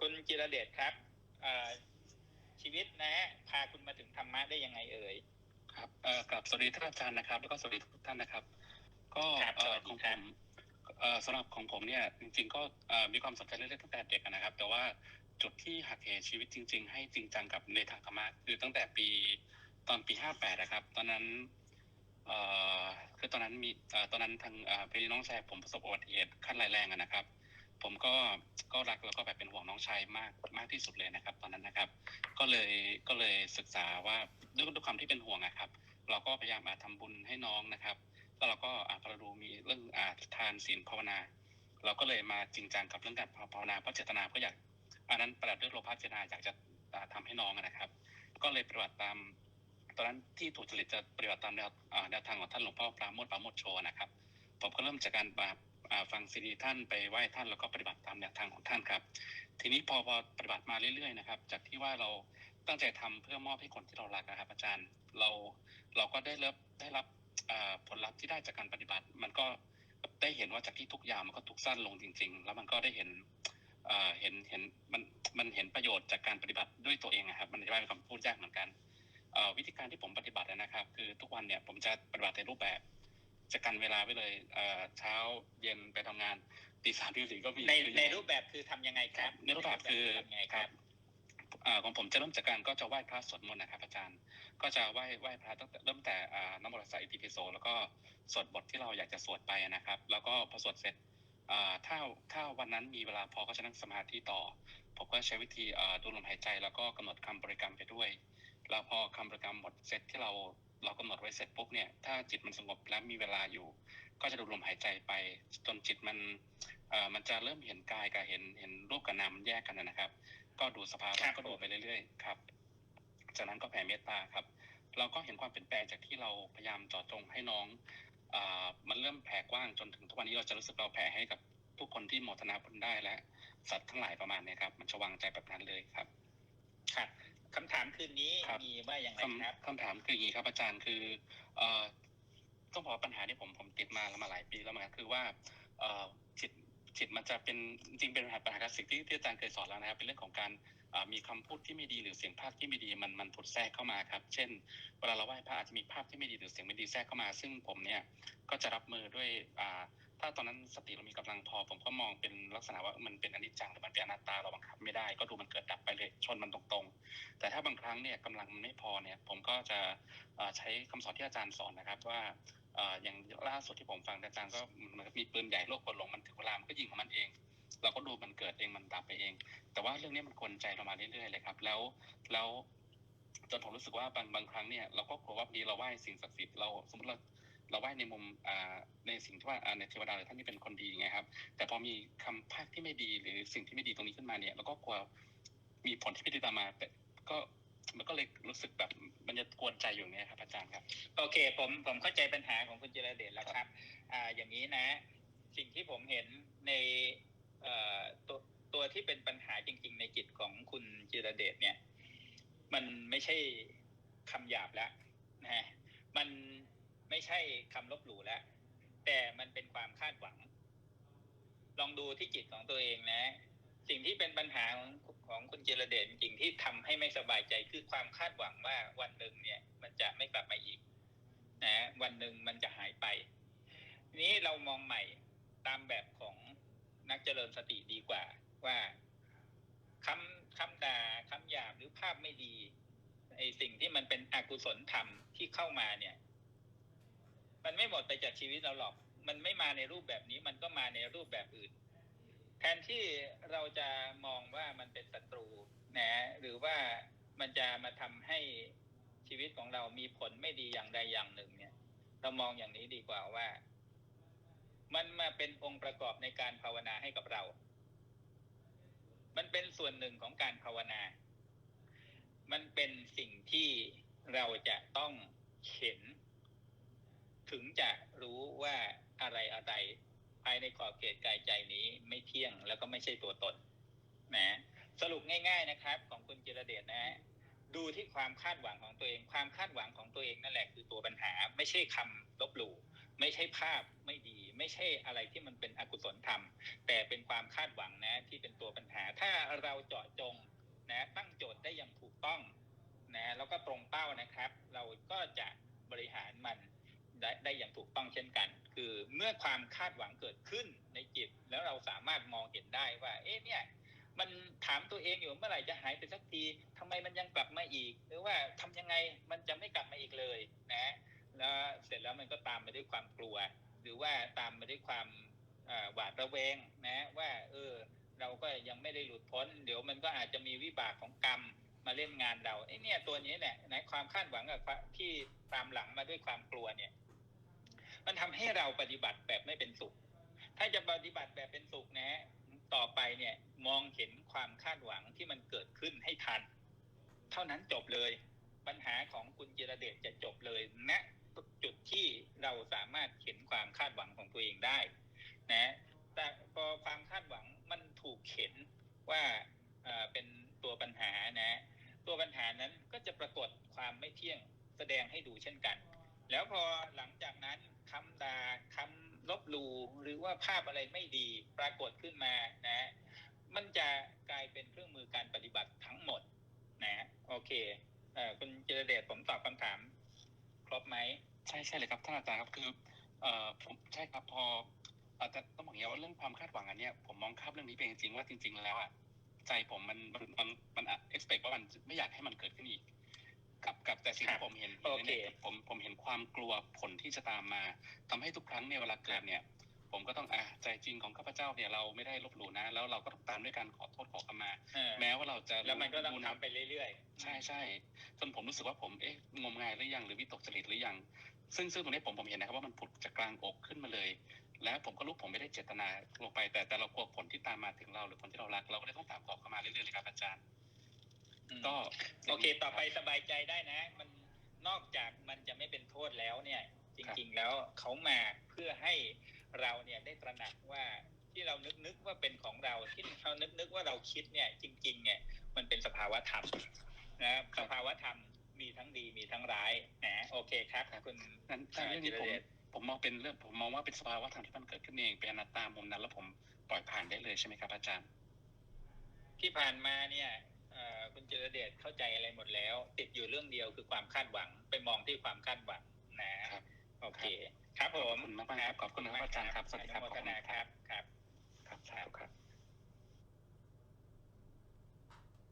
คุณจิรเดชครับเอ่อชีวิตนะฮะพาคุณมาถึงธรรมะได้ยังไงเอ่ยครับเอ่อกับสวัสดีท่านอาจารย์นะครับ แล้วก็สวัสดีทุกท่านนะครับ ก็ครับเอ่สอวัสขดีองคผรับมเอ่อสำหรับของผมเนี่ยจริง ๆ ก็เอ่อมีความสนใจเรื่องตั้งแต่เด็กนะครับ แต่ว่าจุดที่หักเหชีวิตจริง ๆ ให้จริงจังกับในทางธรรมะคือตั้งแต่ปีตอนปีห้าแปดนะครับ ตอนนั้นเอ่อคือตอนนั้นมีเอ่อตอนนั้นทางเอ่อพี่น้องชายผมประสบอุบัติเหตุขั้นร้ายแรงอะนะครับผมก็ ก็รักแล้วก็แบบเป็นห่วงน้องชายมากมากที่สุดเลยนะครับ ตอนนั้นนะครับ ก็เลยก็เลยศึกษาว่าด้วยด้วยความที่เป็นห่วงอะครับ เราก็พยายามอาทำบุญให้น้องนะครับแล้วเราก็อาพอเราดูมีเรื่องอาทานศีลภาวนา เราก็เลยมาจริงจังกับเรื่องการภาวนาเพราะเจตนาก็อยากอันนั้นประดับด้วยโลภะเจตนาอยากจะอ่าทำให้น้องนะครับ ก็เลยปฏิบัติตามตอนนั้นที่ถูกจริตจะปฏิบัติตามแนวแนวทางของท่านหลวงพ่อปราโมทปราโมทโชนะครับผมก็เริ่มจากการ ฟังซีดีท่านไปไหว้ท่านแล้วก็ปฏิบัติตามแนวทางของท่านครับ ทีนี้พอพอปฏิบัติมาเรื่อยๆนะครับ จากที่ว่าเราตั้งใจทำเพื่อมอบให้คนที่เรารักนะครับ อาจารย์เราเราก็ได้รับได้รับผลลัพธ์ที่ได้จากการปฏิบัติ มันก็ได้เห็นว่าจากที่ทุกอย่างมันก็ถูกสั้นลงจริง ๆ แล้วมันก็ได้เห็นเห็นเห็นมันมันเห็นประโยชน์จากการปฏิบัติด้วยตัวเองนะครับ มันจะเป็นคำพูดยากเหมือนกันวิธีการที่ผมปฏิบัตินะครับ คือทุกวันเนี่ยผมจะปฏิบัติในรูปแบบ จะกันเวลาไว้เลยเอ่อเช้าเย็นไปทำงานตีสามตีสี่ก็มีในคือในรูปแบบคือทำยังไงครับ ในรูปแบบคือทำยังไงครับอ่าของผมจะเริ่มจากการก็จะไหว้พระสวดมนต์นะครับอาจารย์ ก็จะไหว้ไหว้พระตั้งแต่เริ่มแต่อ่าน้ำมนต์สัยอิติปิโสแล้วก็สวดบทที่เราอยากจะสวดไปนะครับ แล้วก็พอสวดเสร็จอ่าถ้าถ้าวันนั้นมีเวลาพอก็จะนั่งสมาธิต่อ ผมก็ใช้วิธีอ่าดูลมหายใจแล้วก็กำหนดคำบริกรรมไปด้วย แล้วพอคำบริกรรมหมดเสร็จที่เรา เรากำหนดไว้เสร็จปุ๊บเนี่ยถ้าจิตมันสงบและมีเวลาอยู่ ก็จะดูลมหายใจไปจนจิตมันเอ่อมันจะเริ่มเห็นกายกับเห็นเห็นรูปกับนามมันแยกกันนะครับ ก็ดูสภาวะครับก็ดูไปเรื่อยๆครับจากนั้นก็แผ่เมตตาครับ เราก็เห็นความเปลี่ยนแปลงจากที่เราพยายามเจาะจงให้น้องอ่ามันเริ่มแผ่กว้างจนถึงทุกวันนี้เราจะรู้สึกเราแผ่ให้กับทุกคนที่โมทนาบุญได้และสัตว์ทั้งหลายประมาณเนี้ครับ มันจะวางใจแบบนั้นเลยครับ ครับ คำถามคืนนี้ครับ มีว่าอย่างไรครับ คำคำถามคืออย่างนี้ครับอาจารย์คือเอ่อต้องบอกว่าปัญหาที่ผมผมติดมาแล้วมาหลายปีแล้วเหมือนกันคือว่าเอ่อจิตจิตมันจะเป็นจริงๆเป็นปัญหาปัญหาคลาสสิกที่ที่อาจารย์เคยสอนแล้วนะครับ เป็นเรื่องของการอ่ามีคำพูดที่ไม่ดีหรือเสียงภาคที่ไม่ดีมันมันผุดแทรกเข้ามาครับ เช่นเวลาเราไหว้พระอาจจะมีภาพที่ไม่ดีหรือเสียงไม่ดีแทรกเข้ามา ซึ่งผมเนี่ยก็จะรับมือด้วยอ่า ถ้าตอนนั้นสติเรามีกำลังพอ ผมก็มองเป็นลักษณะว่ามันเป็นอนิจจังหรือมันเป็นอนัตตาเราบังคับไม่ได้ก็ดูมันเกิดดับไปเลยชนมันตรงๆ แต่ถ้าบางครั้งเนี่ยกำลังมันไม่พอเนี่ยผมก็จะใช้คำสอนที่อาจารย์สอนนะครับว่าอย่างล่าสุดที่ผมฟังอาจารย์ก็มือนมีปืนใหญ่โลกกดลงมันถึงเวลามันก็ยิงของมันเอง เราก็ดูมันเกิดเองมันดับไปเอง แต่ว่าเรื่องนี้มันกวนใจเรามาเรื่อยๆเลยครับ แล้วแล้วจนผมรู้สึกว่าบางบางครั้งเนี่ยเราก็กลัวว่าบางทีเราไหว้สิ่งศักดิ์สิทธิ์เราสมมติเรา เราไหว้ในมุมในสิ่งที่ว่าในเทวดาหรือท่านที่เป็นคนดีไงครับ แต่พอมีคำพากที่ไม่ดีหรือสิ่งที่ไม่ดีตรงนี้ขึ้นมาเนี่ยเราก็กลัวมีผลที่ไม่ดีตามมา แต่ก็มันก็เลยรู้สึกแบบมันจะกวนใจอยู่เนี่ยครับอาจารย์ครับ โอเค ผมผมเข้าใจปัญหาของคุณจิรเดชแล้วครับอ่าอย่างนี้นะ สิ่งที่ผมเห็นในเอ่อตัวตัวที่เป็นปัญหาจริง ๆ ในจิตของคุณจิรเดชเนี่ย มันไม่ใช่คำหยาบแล้วนะฮะมัน ไม่ใช่คำลบหลู่แล้วแต่มันเป็นความคาดหวัง ลองดูที่จิตของตัวเองนะ สิ่งที่เป็นปัญหาของของคุณจิรเดชจริงที่ทำให้ไม่สบายใจคือความคาดหวังว่าวันหนึ่งเนี่ย มันจะไม่กลับมาอีก นะ วันหนึ่งมันจะหายไปนี้เรามองใหม่ตามแบบของนักเจริญสติดีกว่า ว่าคำคำด่าคำหยาบหรือภาพไม่ดีไอสิ่งที่มันเป็นอกุศลธรรมที่เข้ามาเนี่ย ไม่หมดไปจากชีวิตเราหรอก มันไม่มาในรูปแบบนี้ มันก็มาในรูปแบบอื่น แทนที่เราจะมองว่ามันเป็นศัตรูนะหรือว่ามันจะมาทำให้ชีวิตของเรามีผลไม่ดีอย่างใดอย่างหนึ่ง เนี่ย เรามองอย่างนี้ดีกว่าว่า มันมาเป็นองค์ประกอบในการภาวนาให้กับเรา มันเป็นส่วนหนึ่งของการภาวนา มันเป็นสิ่งที่เราจะต้องเห็น ถึงจะรู้ว่าอะไรอะไรภายในขอบเขตกายใจนี้ไม่เที่ยงแล้วก็ไม่ใช่ตัวตนนะสรุปง่าย ๆนะครับ ของคุณจิรเดชนะดูที่ความคาดหวังของตัวเอง ความคาดหวังของตัวเองนั่นแหละคือตัวปัญหา ไม่ใช่คำลบหลู่ไม่ใช่ภาพไม่ดี ไม่ใช่อะไรที่มันเป็นอกุศลธรรม แต่เป็นความคาดหวังนะ ที่เป็นตัวปัญหา ถ้าเราเจาะจงนะ ตั้งโจทย์ได้อย่างถูกต้องนะแล้วก็ตรงเป้านะครับ เราก็จะ ได้อย่างถูกต้องเช่นกัน คือเมื่อความคาดหวังเกิดขึ้นในจิต แล้วเราสามารถมองเห็นได้ว่า เอ๊ะเนี่ย มันถามตัวเองอยู่เมื่อไหร่จะหายไปสักทีทำไมมันยังกลับมาอีก หรือว่าทำยังไงมันจะไม่กลับมาอีกเลยนะแล้วเสร็จแล้วมันก็ตามมาด้วยความกลัว หรือว่าตามมาด้วยความหวาดระแวงนะว่า เออ เราก็ยังไม่ได้หลุดพ้น เดี๋ยวมันก็อาจจะมีวิบากของกรรมมาเล่นงานเราไอ้เนี่ยตัวนี้แหละนะความคาดหวังกับที่ตามหลังมาด้วยความกลัวเนี่ย มันทำให้เราปฏิบัติแบบไม่เป็นสุข ถ้าจะปฏิบัติแบบเป็นสุขนะต่อไปเนี่ยมองเห็นความคาดหวังที่มันเกิดขึ้นให้ทัน เท่านั้นจบเลย ปัญหาของคุณจิรเดชจะจบเลยณจุดที่เราสามารถเห็นความคาดหวังของตัวเองได้ นะ แต่พอความคาดหวังมันถูกเข็นว่าเอ่อเป็นตัวปัญหานะ ตัวปัญหานั้นก็จะปรากฏความไม่เที่ยงแสดงให้ดูเช่นกัน แล้วพอหลังจากนั้น คำด่าคำลบหลู่หรือว่าภาพอะไรไม่ดีปรากฏขึ้นมานะมันจะกลายเป็นเครื่องมือการปฏิบัติทั้งหมดนะโอเคเอ่อคุณเจรเดชผมตอบคำถาม ครบไหมใช่ใช่เลยครับท่านอาจารย์ครับคือเอ่อผมใช่ครับพออาจจะต้องบอกอย่างนี้ว่าเรื่องความคาดหวังอันเนี้ยผมมองข้ามเรื่องนี้ไปจริงๆว่าจริง ๆ แล้วอะใจผมมันมันมันมันเอ็กซ์เพว่ามันไม่อยากให้มันเกิดขึ้นอีก สิ่งครับที่ผมเห็นโอเคเนี่ยผมผมเห็นความกลัวผลที่จะตามมาทำให้ทุกครั้งเนี่ยเวลาเกิดเนี่ย ผมก็ต้องอะใจจริงของข้าพเจ้าเนี่ยเราไม่ได้ลบหลู่นะ แล้วเราก็ต้องตามด้วยการขอโทษขอขมาเออแม้ว่าเราจะแล้วมันก็ต้องรู้นะทำไปเรื่อยๆ ใช่ใช่จนผมรู้สึกว่าผมเอ๊ะงมงายหรือยังหรือวิตกจริตหรือยังซึ่งซึ่งตรงนี้ผมผมเห็นนะครับว่ามันผุดจากกลางอกขึ้นมาเลย แล้วผมก็รู้ผมไม่ได้เจตนาลงไปแต่แต่เรากลัวผลที่ตามมาถึงเราหรือคนที่เรารัก เราก็เลยต้องตามขอเข้ามาเรื่อยๆเลยครับอาจารย์อืม ก็โอเค ต่อไปสบายใจได้นะ มันนอกจากมันจะไม่เป็นโทษแล้วเนี่ย จริง ๆ แล้วเขามาเพื่อให้เราเนี่ยได้ตระหนักว่าที่เรานึกนึกว่าเป็นของเราที่เรานึกนึกว่าเราคิดเนี่ย จริง ๆ เนี่ย มันเป็นสภาวะธรรมนะสภาวะธรรมมีทั้งดีมีทั้งร้ายนะโอเคครับคุณนั้นอ่าเรื่องนี้ผมจิรเดชผมมองเป็นเรื่องผมมองว่าเป็นสภาวะธรรมที่มันเกิดขึ้นเองเป็นอนัตตามุมนั้น แล้วผมปล่อยผ่านได้เลยใช่ไหมครับอาจารย์ ที่ผ่านมาเนี่ยเอ่อ คุณเจรเดชเข้าใจอะไรหมดแล้ว ติดอยู่เรื่องเดียวคือความคาดหวังไปมองที่ความคาดหวังนะครับโอเค ครับผมขอบคุณมากๆครับขอบคุณนะครับอาจารย์ครับสวัสดีครับอนุโมทนาครับครับครับสาธุครับ